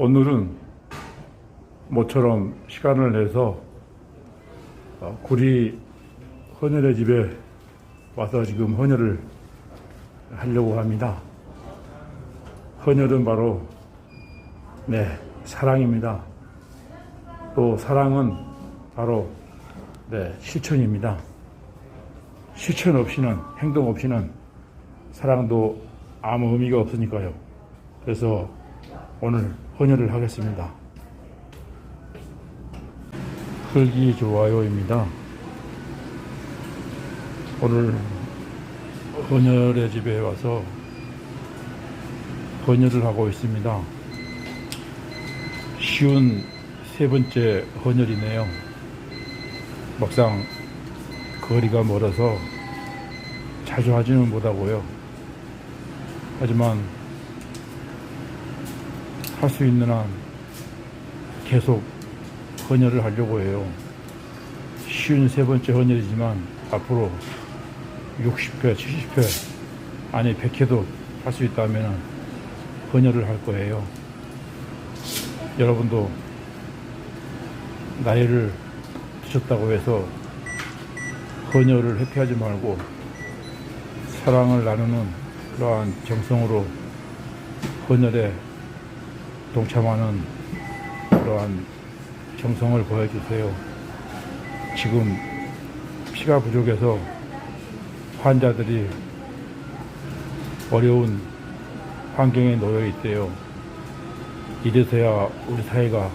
오늘은 모처럼 시간을 내서 어, 구리 헌혈의 집에 와서 지금 헌혈을 하려고 합니다. 헌혈은 바로 네 사랑입니다. 또 사랑은 바로 네 실천입니다. 실천 없이는 행동 없이는 사랑도 아무 의미가 없으니까요. 그래서 오늘 헌혈을 하겠습니다. 흙이 좋아요입니다. 오늘 헌혈의 집에 와서 헌혈을 하고 있습니다. 쉬운 세 번째 헌혈이네요. 막상 거리가 멀어서 자주 하지는 못하고요. 하지만 할 수 있는 한 계속 헌혈을 하려고 해요. 쉬운 세 번째 헌혈이지만 앞으로 60회, 70회, 아니 100회도 할 수 있다면 헌혈을 할 거예요. 여러분도 나이를 드셨다고 해서 헌혈을 회피하지 말고 사랑을 나누는 그러한 정성으로 헌혈에 동참하는 그러한 정성을 보여주세요. 지금 피가 부족해서 환자들이 어려운 환경에 놓여 있대요. 이래서야 우리 사회가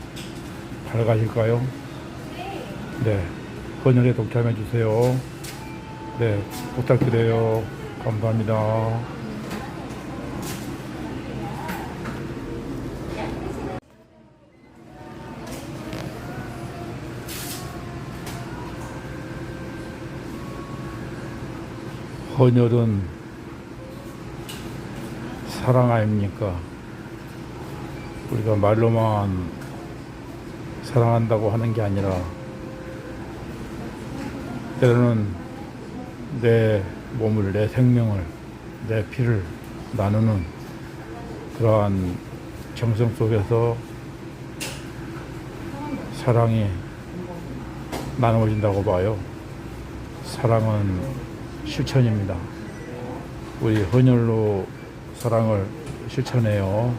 밝아질까요? 네. 헌혈에 동참해 주세요. 네. 부탁드려요. 감사합니다. 헌혈은 사랑 아닙니까? 우리가 말로만 사랑한다고 하는 게 아니라 때로는 내 몸을, 내 생명을, 내 피를 나누는 그러한 정성 속에서 사랑이 나누어진다고 봐요. 사랑은 실천입니다. 우리 헌혈로 사랑을 실천해요.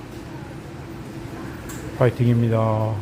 파이팅입니다.